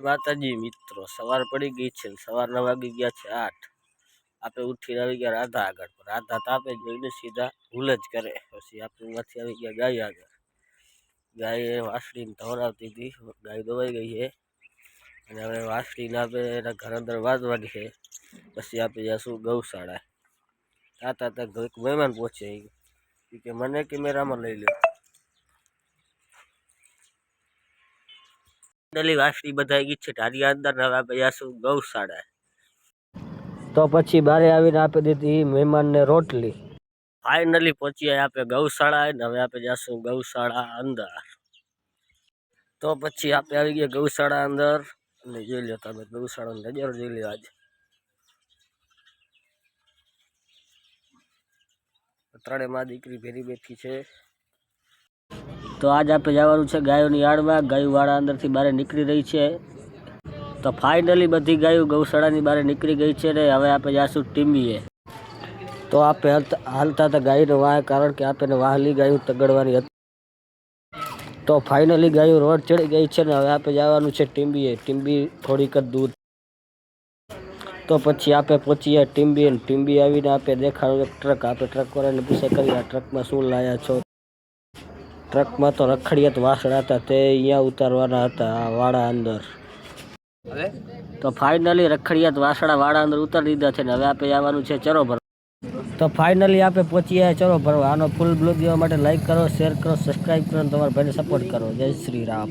માતાજી, મિત્રો, સવાર પડી ગઈ છે સવારના વાગી ગયા છે આઠ. આપણે ઉઠીને આવી ગયા રાધા આગળ. પણ રાધા તાપે જોઈને સીધા ભૂલ જ કરે. પછી આપણે ત્યાંથી આવી ગયા ગાય આગળ. ગાય વાસળીને ધવરાવતી હતી. ગાય દોવાઈ ગઈ છે. અને હવે વાસળીને આપણે એના ઘર અંદર વાજવાની છે. પછી આપણે જઈશું ગૌશાળા. તાતા તક એક મહેમાન પહોંચે કે, મને કેમેરામાં લઈ લો ડલી વાસળી બધાઈ ગઈ છે. ઢારિયા અંદર હવે ગૌશાળા. તો પછી બારે આવીને આપી દીધી મહેમાનને રોટલી. ફાઇનલી પહોંચી આપણે ગૌશાળા ને હવે આપણે જઈશું ગૌશાળા અંદર. તો પછી આપણે આવી ગયા ગૌશાળા અંદર. અને જોઈ લો તમે ગૌશાળાનો નજર જોઈ લો આજે. ત્રણે માં દીકરી ભેરી બેઠી છે. તો આજ આપણે જવાનું છે ગાયોની આડમાં ગાયું વાળા અંદરથી બહાર નીકળી રહી છે. તો ફાઇનલી બધી ગાયો ગૌશાળાની બહાર નીકળી ગઈ છે ને હવે આપણે જાશું ટીંબીએ. તો આપણે હાલતા હતા ગાયનો વાહ, કારણ કે આપણે વાહલી ગાયું તગડવાની હતી. તો ફાઇનલી ગાયું રોડ ચડી ગઈ છે ને હવે આપણે જવાનું છે ટીંબીએ. ટીંબી થોડીક જ દૂર. તો પછી આપણે પહોંચીએ ટીમ્બી ટીમ્બી આવીને આપણે દેખાડો ટ્રક, આપણે ટ્રકવાળાને પૂછે કરી આ ટ્રકમાં શું લાયા છો? ટ્રકમાં તો રખડિયાત વાસણા હતા તે અહીંયા ઉતારવાના હતા આ વાડા અંદર. તો ફાઇનલી રખડિયાત વાસણા વાડા અંદર ઉતારી દીધા છે ને હવે આપણે આવવાનું છે ચરો ભરવા. તો ફાઇનલી આપણે પહોંચી ગયા ચરો ભરવા. આનો ફૂલ બ્લોગ દેવા માટે લાઈક કરો શેર કરો સબસ્ક્રાઈબ કરો તમારા ભાઈને સપોર્ટ કરો. જય શ્રી રામ.